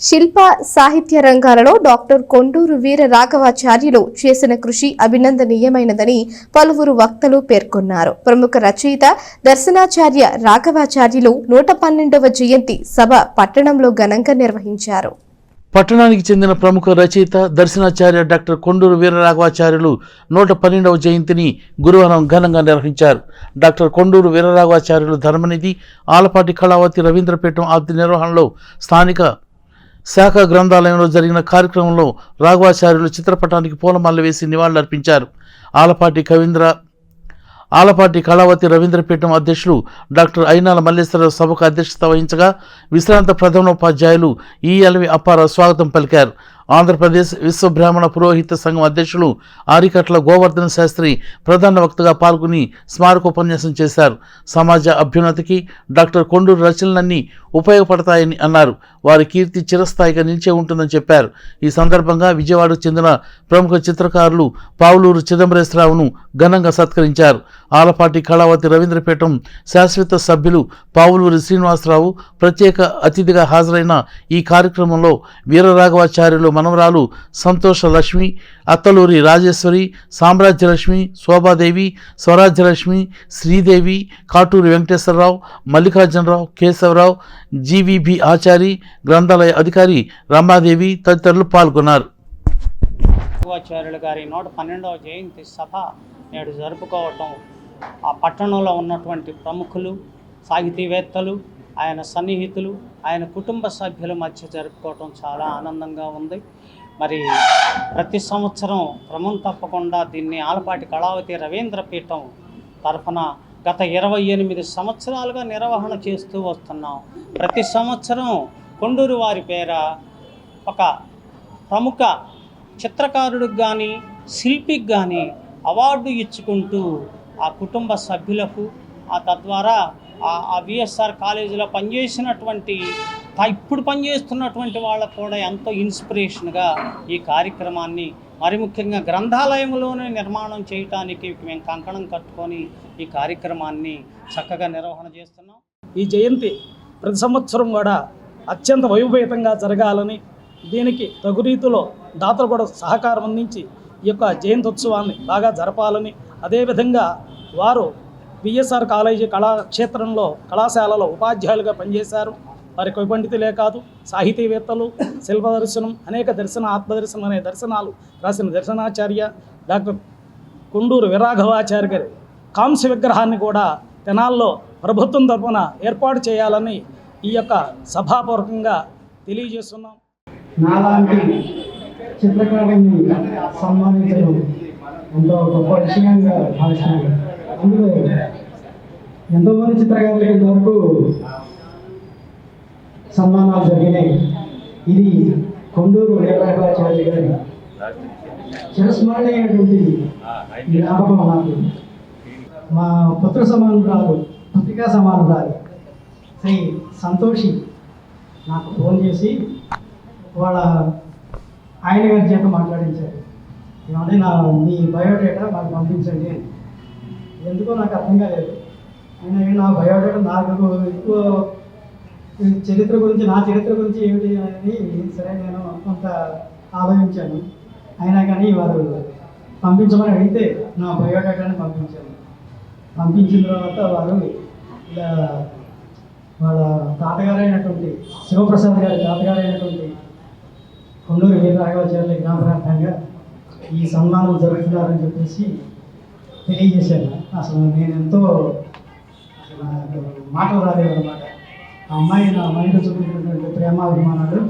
శిల్ప సాహిత్య రంగాలలో డాక్టర్ కొండూరు వీర రాఘవాచార్యులు చేసిన కృషి అభినందనీయమైనదని పలువురు వక్తలు పేర్కొన్నారు. ప్రముఖ రచయిత దర్శనాచార్య రాఘవాచార్యులు నూట పన్నెండవ జయంతి సభ పట్టణంలో ఘనంగా నిర్వహించారు. పట్టణానికి చెందిన ప్రముఖ రచయిత దర్శనాచార్య డాక్టర్ కొండూరు వీరరాఘవాచార్యులు నూట పన్నెండవ జయంతిని గురువారం ఘనంగా నిర్వహించారు. డాక్టర్ కొండూరు వీరరాఘవాచార్యులు ధర్మనిధి ఆలపాటి కళావతి రవీంద్రపేట ఆది నిర్వహణలో స్థానిక శాఖ గ్రంథాలయంలో జరిగిన కార్యక్రమంలో రాఘవాచార్యులు చిత్రపటానికి పూలమాల వేసి నివాళులర్పించారు ఆలపాటి కవీంద్ర ఆలపాటి కళావతి రవీంద్రపీఠం అధ్యక్షులు డాక్టర్ అయినాల మల్లేశ్వరరావు సభకు అధ్యక్షత వహించగా విశ్రాంత ప్రధానోపాధ్యాయులు ఈఎల్వి అప్పారావు స్వాగతం పలికారు. ఆంధ్రప్రదేశ్ విశ్వబ్రాహ్మణ పురోహిత సంఘం అధ్యక్షులు ఆరికట్ల గోవర్ధన శాస్త్రి ప్రధాన వక్తగా పాల్గొని స్మారకోపన్యాసం చేశారు. సమాజ అభ్యున్నతికి డాక్టర్ కొండూరు రచనలన్నీ ఉపయోగపడతాయని అన్నారు. వారి కీర్తి చిరస్థాయిగా నిలిచే ఉంటుందని చెప్పారు. ఈ సందర్భంగా విజయవాడకు చెందిన ప్రముఖ చిత్రకారులు పావులూరు చిదంబరేశ్వరరావును ఘనంగా సత్కరించారు. ఆలపాటి కళావతి రవీంద్రపీఠం శాశ్వత సభ్యులు పావులూరి శ్రీనివాసరావు ప్రత్యేక అతిథిగా హాజరైన ఈ కార్యక్రమంలో వీరరాఘవాచార్యులు మనవరాలు సంతోష లక్ష్మి అత్తలూరి రాజేశ్వరి సామ్రాజ్యలక్ష్మి శోభాదేవి స్వరాజ్యలక్ష్మి శ్రీదేవి కాటూరి వెంకటేశ్వరరావు మల్లికార్జునరావు కేశవరావు జీవీబీ ఆచారి గ్రంథాలయ అధికారి రమాదేవి తదితరులు పాల్గొన్నారు. ఆచార్యులు గారి నూట పన్నెండవ జయంతి సభ నేడు జరుపుకోవటం. ఆ పట్టణంలో ఉన్నటువంటి ప్రముఖులు సాహితీవేత్తలు ఆయన సన్నిహితులు ఆయన కుటుంబ సభ్యుల మధ్య జరుపుకోవటం చాలా ఆనందంగా ఉంది. మరి ప్రతి సంవత్సరం క్రమం తప్పకుండా దీన్ని ఆలపాటి కళావతి రవీంద్ర పీఠం తరఫున గత ఇరవై ఎనిమిది సంవత్సరాలుగా నిర్వహణ చేస్తూ వస్తున్నాం. ప్రతి సంవత్సరం కొండూరు వారి పేర ఒక ప్రముఖ చిత్రకారుడికి కానీ శిల్పికి కానీ అవార్డు ఇచ్చుకుంటూ ఆ కుటుంబ సభ్యులకు ఆ తద్వారా ఆ- ఆ విఎస్ఆర్ కాలేజీలో పనిచేసినటువంటి ఇప్పుడు పనిచేస్తున్నటువంటి వాళ్ళకు కూడా ఎంతో ఇన్స్పిరేషన్గా ఈ కార్యక్రమాన్ని మరి ముఖ్యంగా గ్రంథాలయంలోనే నిర్మాణం చేయటానికి మేము కంకణం కట్టుకొని ఈ కార్యక్రమాన్ని చక్కగా నిర్వహణ చేస్తున్నాం. ఈ జయంతి ప్రతి సంవత్సరం కూడా అత్యంత వైభవేతంగా జరగాలని దీనికి తగు రీతిలో దాతలు కూడా సహకారం అందించి ఈ యొక్క జయంత్యుత్సవాన్ని బాగా జరపాలని అదేవిధంగా వారు బిఎస్ఆర్ కాలేజీ కళాక్షేత్రంలో కళాశాలలో ఉపాధ్యాయులుగా పనిచేశారు. వారి కవి పండితులే కాదు సాహితీవేత్తలు శిల్ప దర్శనం అనేక దర్శన ఆత్మదర్శనం అనే దర్శనాలు రాసిన దర్శనాచార్య డాక్టర్ కొండూరు విరాఘవాచార్య గారి కాంస్య విగ్రహాన్ని కూడా తెనాల్లో ప్రభుత్వం తరఫున ఏర్పాటు చేయాలని ఈ యొక్క సభాపూర్వకంగా తెలియజేస్తున్నాం. నాలాంటి చిత్రకారుని సన్మానించడం ఎంతో గొప్ప విషయంగా భావిస్తున్నాను అందులో ఎంతోమంది చిత్రకారులకి ఇంతవరకు సన్మానాలు జరిగినాయి. ఇది కొండూరు వీరరాఘవాచార్య గారి చిరస్మరణీయమైనటువంటి జ్ఞాపకం నాకు. మా పుత్ర సమానురాలు పుత్రికా సమానురాలు శ్రీ సంతోషి. నాకు ఫోన్ చేసి వాళ్ళ ఆయన గారి చేత మాట్లాడించారు. ఏమంటే నా మీ బయోడేటా మాకు పంపించండి ఎందుకో నాకు అర్థం కాలేదు. ఆయన నా బయోడేటా నాకు ఎక్కువ చరిత్ర గురించి నా చరిత్ర గురించి ఏమిటి అని సరే నేను కొంత ఆలోచించాను. అయినా కానీ వారు పంపించమని అడిగితే నా బయోడేటాని పంపించాను పంపించిన తర్వాత వారు ఇలా వాళ్ళ తాతగారైనటువంటి శివప్రసాద్ గారి తాతగారైనటువంటి కొండూరు వీరరాఘవాచార్యుల జ్ఞాపకార్థంగా ఈ సన్మానం జరుగుతున్నారని చెప్పేసి తెలియజేశాను అసలు నేను ఎంతో మాటలు రాలేవు అనమాట ఆ అమ్మాయి నా మైండ్ చూపించినటువంటి ప్రేమాభిమానాలు